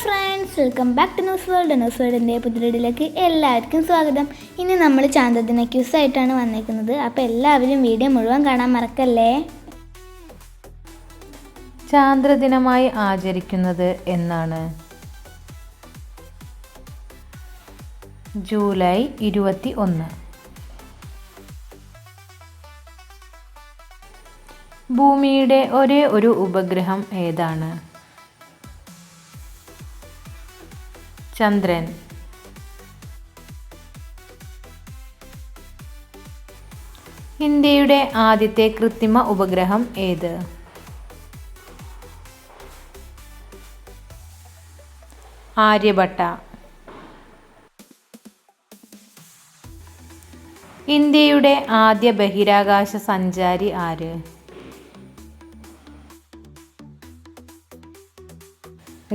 Friends welcome back to news world news വേൾഡിന്റെ പുതിയടിയിലേക്ക് എല്ലാവർക്കും സ്വാഗതം. ഇനി നമ്മൾ ചാന്തദിന ക്യൂസ് ആയിട്ടാണ് വന്നേക്കുന്നത്. അപ്പോൾ എല്ലാവരും വീഡിയോ മുഴുവൻ കാണാൻ മറക്കല്ലേ? ചാന്ദ്രദിനമായി ആചരിക്കുന്നത് എന്നാണ്. ജൂലൈ ഇരുപത്തി ഒന്ന് ഭൂമിയുടെ ഒരേ ഒരു ഉപഗ്രഹം ഏതാണ്? ചന്ദ്രൻ. ഇന്ത്യയുടെ ആദ്യത്തെ കൃത്രിമ ഉപഗ്രഹം ഏത്? ആര്യഭട്ട. ഇന്ത്യയുടെ ആദ്യ ബഹിരാകാശ സഞ്ചാരി ആര്?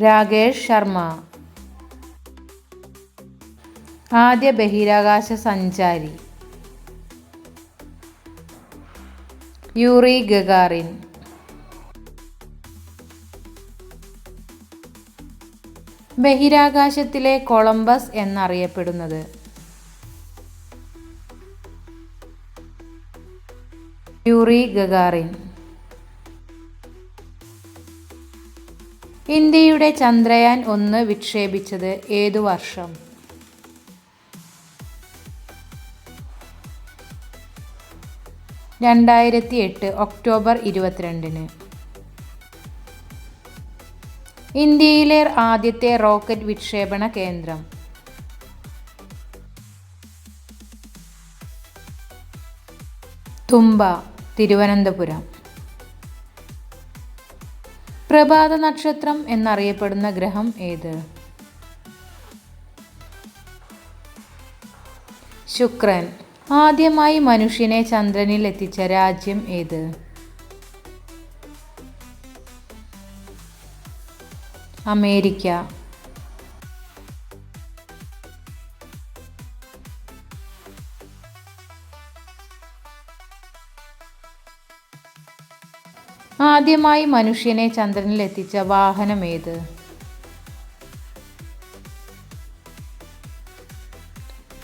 രാകേഷ് ശർമ്മ. ആദ്യ ബഹിരാകാശ സഞ്ചാരി. Yuri Gagarin. ബഹിരാകാശത്തിലെ കൊളംബസ് എന്നറിയപ്പെടുന്നത്. Yuri Gagarin. ഇന്ത്യയുടെ ചന്ദ്രയാൻ ഒന്ന് വിക്ഷേപിച്ചത് ഏതു വർഷം? രണ്ടായിരത്തി എട്ട് ഒക്ടോബർ ഇരുപത്തിരണ്ടിന്. ഇന്ത്യയിലെ ആദ്യത്തെ റോക്കറ്റ് വിക്ഷേപണ കേന്ദ്രം. തുമ്പ തിരുവനന്തപുരം. പ്രഭാത നക്ഷത്രം എന്നറിയപ്പെടുന്ന ഗ്രഹം ഏത്? ശുക്രൻ. ആദ്യമായി മനുഷ്യനെ ചന്ദ്രനിൽ എത്തിച്ച രാജ്യം ഏത്? അമേരിക്ക. ആദ്യമായി മനുഷ്യനെ ചന്ദ്രനിൽ എത്തിച്ച വാഹനം ഏത്?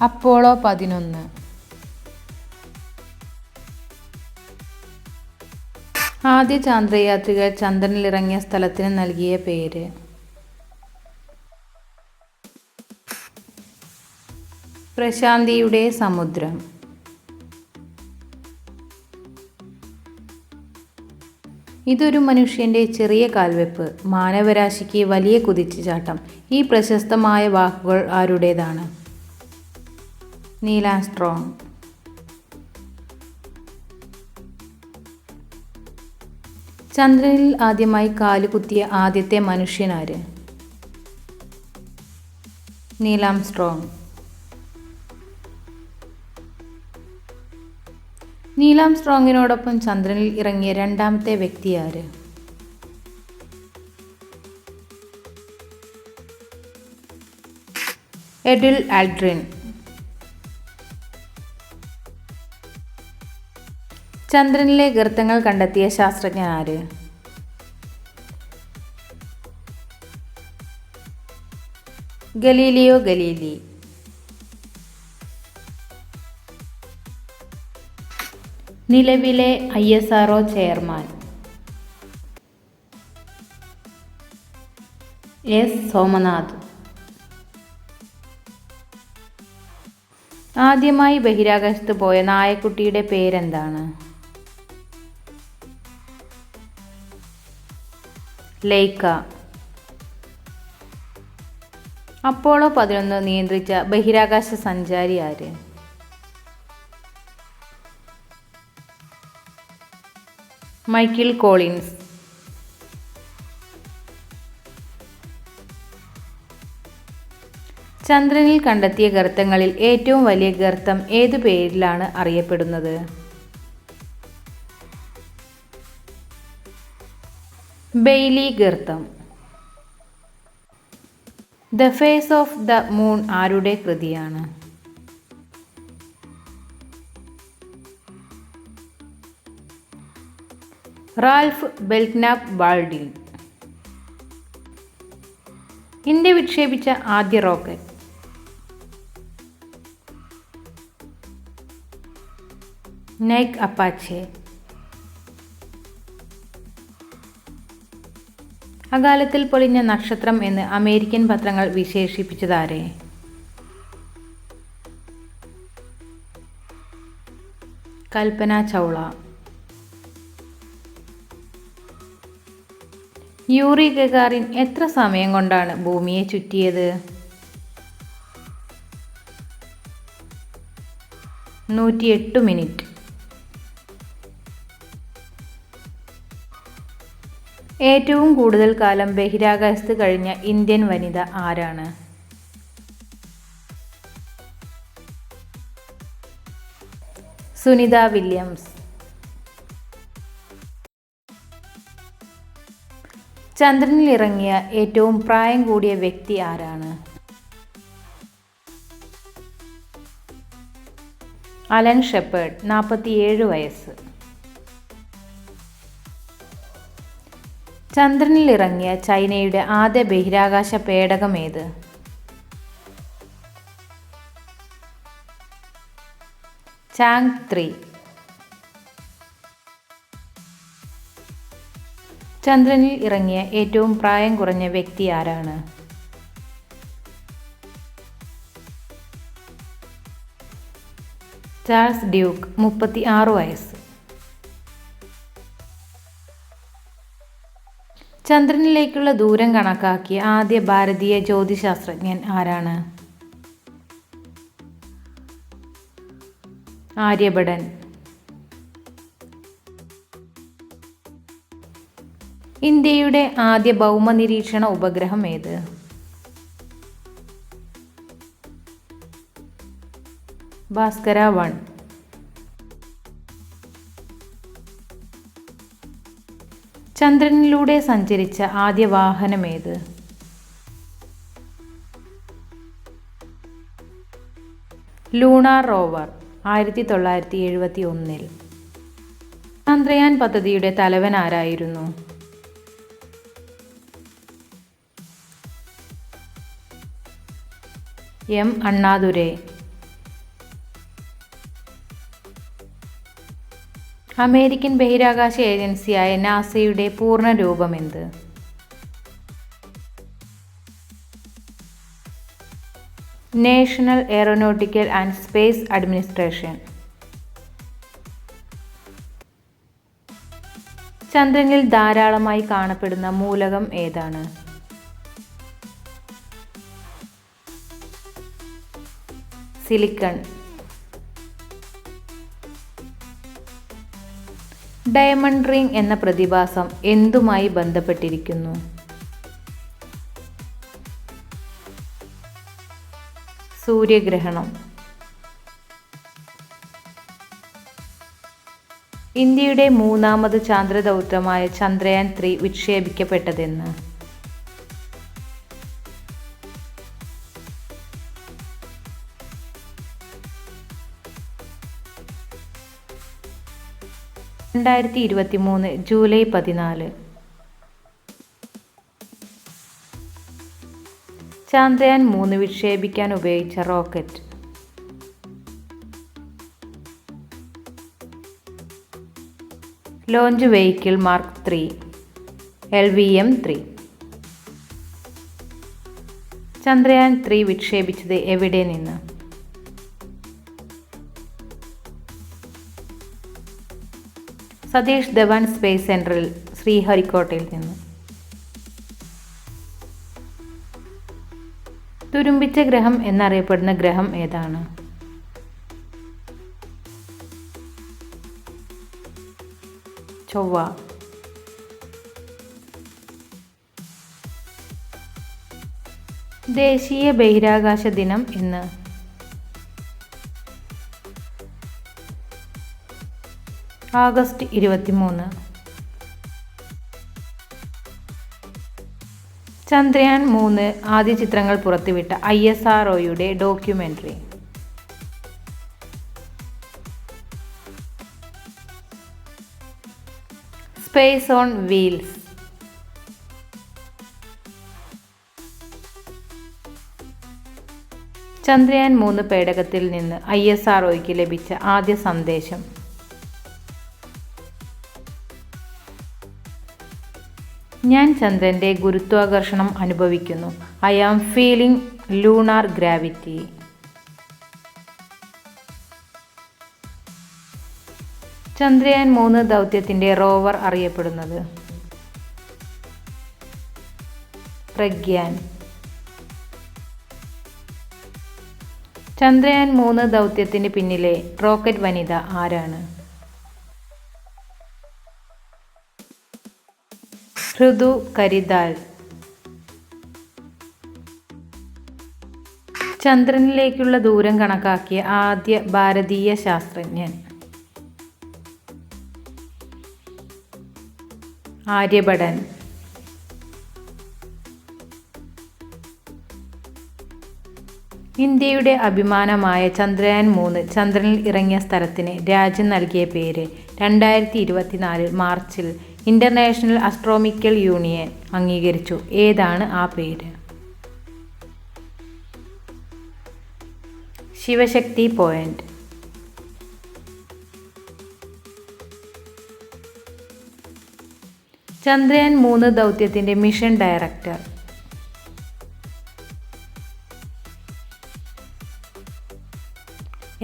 അപ്പോളോ പതിനൊന്ന്. ആദ്യ ചാന്ദ്രയാത്രികർ ചന്ദ്രനിലിറങ്ങിയ സ്ഥലത്തിന് നൽകിയ പേര്. പ്രശാന്തിയുടെ സമുദ്രം. ഇതൊരു മനുഷ്യന്റെ ചെറിയ കാൽവെപ്പ്. മാനവരാശിക്ക് വലിയ കുതിച്ചുചാട്ടം. ഈ പ്രശസ്തമായ വാക്കുകൾ ആരുടേതാണ്? നീലാസ്ട്രോങ് ചന്ദ്രനിൽ ആദ്യമായി കാലുകുത്തിയ ആദ്യത്തെ മനുഷ്യനാര്? നീലാം സ്ട്രോങ്. നീലാം സ്ട്രോങ്ങിനോടൊപ്പം ചന്ദ്രനിൽ ഇറങ്ങിയ രണ്ടാമത്തെ വ്യക്തി ആര്? എഡിൽ ആൽഡ്രിൻ. ചന്ദ്രനിലെ ഗർത്തങ്ങൾ കണ്ടെത്തിയ ശാസ്ത്രജ്ഞൻ ആര്? Galileo Galilei. നിലവിലെ I S R chairman. S. Somanath. ആദ്യമായി ബഹിരാകാശത്ത് പോയ നായക്കുട്ടിയുടെ പേരെന്താണ്? ലൈക്ക. അപ്പോളോ പതിനൊന്ന് നിയന്ത്രിച്ച ബഹിരാകാശ സഞ്ചാരി ആര്? Michael Collins. ചന്ദ്രനിൽ കണ്ടെത്തിയ ഗർത്തങ്ങളിൽ ഏറ്റവും വലിയ ഗർത്തം ഏതു പേരിലാണ് അറിയപ്പെടുന്നത്? Bailey ഗർത്തം the face of the moon ആരുടെ കൃതിയാണ്? റാൽഫ് ബെൽക്നാപ്പ് ബാൾഡിൻ. ഇന്ത്യ വിക്ഷേപിച്ച ആദ്യ റോക്കറ്റ്. Nike Apache. അകാലത്തിൽ പൊളിഞ്ഞ നക്ഷത്രം എന്ന് അമേരിക്കൻ പത്രങ്ങൾ വിശേഷിപ്പിച്ചതാരെ? കൽപ്പന ചൗള. യൂറി ഗഗാറിൻ എത്ര സമയം കൊണ്ടാണ് ഭൂമിയെ ചുറ്റിയത്? നൂറ്റിയെട്ട് മിനിറ്റ്. ഏറ്റവും കൂടുതൽ കാലം ബഹിരാകാശത്ത് കഴിഞ്ഞ ഇന്ത്യൻ വനിത ആരാണ്? സുനിത വില്യംസ്. ചന്ദ്രനിൽ ഇറങ്ങിയ ഏറ്റവും പ്രായം കൂടിയ വ്യക്തി ആരാണ്? അലൻ ഷെപ്പേർഡ് നാൽപ്പത്തിയേഴ് വയസ്സ്. ചന്ദ്രനിൽ ഇറങ്ങിയ ചൈനയുടെ ആദ്യ ബഹിരാകാശ പേടകമേത് ചാങ് ത്രീ. ചന്ദ്രനിൽ ഇറങ്ങിയ ഏറ്റവും പ്രായം കുറഞ്ഞ വ്യക്തി ആരാണ്? ചാൾസ് ഡ്യൂക്ക് മുപ്പത്തി ആറ് വയസ്സ്. ചന്ദ്രനിലേക്കുള്ള ദൂരം കണക്കാക്കിയ ആദ്യ ഭാരതീയ ജ്യോതിശാസ്ത്രജ്ഞൻ ആരാണ്? ആര്യഭടൻ. ഇന്ത്യയുടെ ആദ്യ ഭൗമ നിരീക്ഷണ ഉപഗ്രഹം ഏത്? ഭാസ്കര വൺ. ചന്ദ്രനിലൂടെ സഞ്ചരിച്ച ആദ്യ വാഹനമേത്? ലൂണാർ റോവർ ആയിരത്തി തൊള്ളായിരത്തി എഴുപത്തി ഒന്നിൽ ചന്ദ്രയാൻ പദ്ധതിയുടെ തലവൻ ആരായിരുന്നു? എം. അണ്ണാദുരൈ. അമേരിക്കൻ ബഹിരാകാശ ഏജൻസിയായ നാസയുടെ പൂർണ രൂപമെന്ത് national aeronautical and space administration. ചന്ദ്രനിൽ ധാരാളമായി കാണപ്പെടുന്ന മൂലകം ഏതാണ്? സിലിക്കൺ. ഡയമണ്ട് റിംഗ് എന്ന പ്രതിഭാസം എന്തുമായി ബന്ധപ്പെട്ടിരിക്കുന്നു? സൂര്യഗ്രഹണം. ഇന്ത്യയുടെ മൂന്നാമത് ചാന്ദ്രദൗത്യമായ ചന്ദ്രയാൻ ത്രീ വിക്ഷേപിക്കപ്പെട്ടതെന്ന്. രണ്ടായിരത്തി ഇരുപത്തി മൂന്ന് ജൂലൈ പതിനാല്. ചാന്ദ്രയാൻ മൂന്ന് വിക്ഷേപിക്കാൻ ഉപയോഗിച്ച rocket. Launch vehicle mark three L V M three. Chandrayaan three വിക്ഷേപിച്ചത് എവിടെ നിന്ന്? സതീഷ് ധവാൻ സ്പേസ് സെന്ററിൽ ശ്രീഹരിക്കോട്ടയിൽ നിന്ന്. തുരുമ്പിച്ച ഗ്രഹം എന്നറിയപ്പെടുന്ന ഗ്രഹം ഏതാണ്? ചൊവ്വ. ദേശീയ ബഹിരാകാശ ദിനം ഇന്ന് ആഗസ്റ്റ് ഇരുപത്തിമൂന്ന്. ചന്ദ്രയാൻ മൂന്ന് ആദ്യ ചിത്രങ്ങൾ പുറത്തുവിട്ട ഐ എസ് ആർ ഒയുടെ documentary space on wheels. Chandrayaan മൂന്ന് പേടകത്തിൽ നിന്ന് ഐ എസ് ആർ ലഭിച്ച ആദ്യ സന്ദേശം. ഞാൻ ചന്ദ്രന്റെ ഗുരുത്വാകർഷണം അനുഭവിക്കുന്നു. I am feeling lunar gravity Chandrayaan മൂന്ന് ദൗത്യത്തിന്റെ റോവർ അറിയപ്പെടുന്നത്. പ്രഗ്യാൻ. ചന്ദ്രയാൻ മൂന്ന് ദൗത്യത്തിന് പിന്നിലെ റോക്കറ്റ് വനിത ആരാണ്? ഹൃദു കരിതാൽ ചന്ദ്രനിലേക്കുള്ള ദൂരം കണക്കാക്കിയ ആദ്യ ഭാരതീയ ശാസ്ത്രജ്ഞൻ. ആര്യഭടൻ. ഇന്ത്യയുടെ അഭിമാനമായ ചന്ദ്രയാൻ മൂന്ന് ചന്ദ്രനിൽ ഇറങ്ങിയ സ്ഥലത്തിന് രാജ്യം നൽകിയ പേര് രണ്ടായിരത്തി ഇരുപത്തിനാല് മാർച്ചിൽ ഇന്റർനാഷണൽ അസ്ട്രോമിക്കൽ യൂണിയൻ അംഗീകരിച്ചു. ഏതാണ് ആ പേര്? ശിവശക്തി പോയിന്റ്. ചന്ദ്രയാൻ മൂന്ന് ദൗത്യത്തിന്റെ mission director.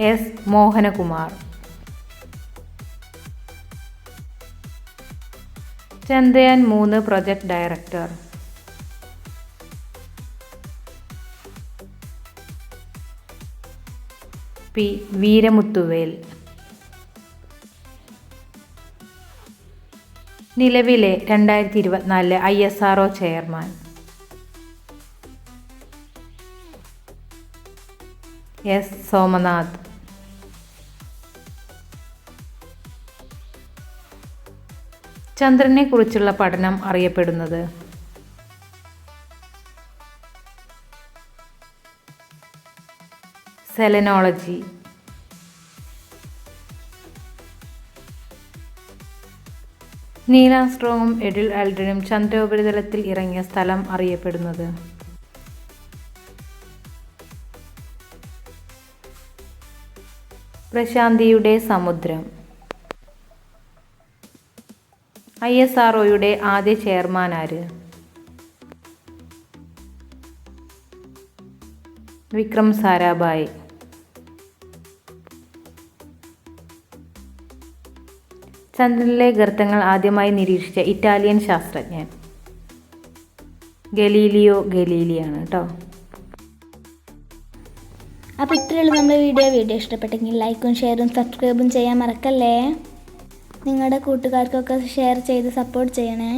S. Mohanakumar. Chandrayaan മൂന്ന് പ്രൊജക്ട് ഡയറക്ടർ. പി വീരമുത്തുവേൽ. നിലവിലെ രണ്ടായിരത്തി ഇരുപത്തിനാലിലെ I S R chairman. S. Somanath. ചന്ദ്രനെ കുറിച്ചുള്ള പഠനം അറിയപ്പെടുന്നത്. സെലനോളജി. നീലാസ്ട്രോങ്ങും എഡിൽ ആൽഡനും ചന്ദ്രോപരിതലത്തിൽ ഇറങ്ങിയ സ്ഥലം അറിയപ്പെടുന്നത്. പ്രശാന്തിയുടെ സമുദ്രം. ഐ എസ് ആർ ഒയുടെ ആദ്യ ചെയർമാൻ ആര്? വിക്രം സാരാഭായ്. ചന്ദ്രനിലെ ഗർത്തങ്ങൾ ആദ്യമായി നിരീക്ഷിച്ച ഇറ്റാലിയൻ ശാസ്ത്രജ്ഞൻ ഗലീലിയോ ഗലീലിയാണ് കേട്ടോ. അപ്പോൾ ഇത്രയുള്ള നമ്മുടെ വീഡിയോ. വീഡിയോ ഇഷ്ടപ്പെട്ടെങ്കിൽ ലൈക്കും ഷെയറും സബ്സ്ക്രൈബും ചെയ്യാൻ മറക്കല്ലേ? നിങ്ങളുടെ കൂട്ടുകാർക്കൊക്കെ ഷെയർ ചെയ്ത് സപ്പോർട്ട് ചെയ്യണേ.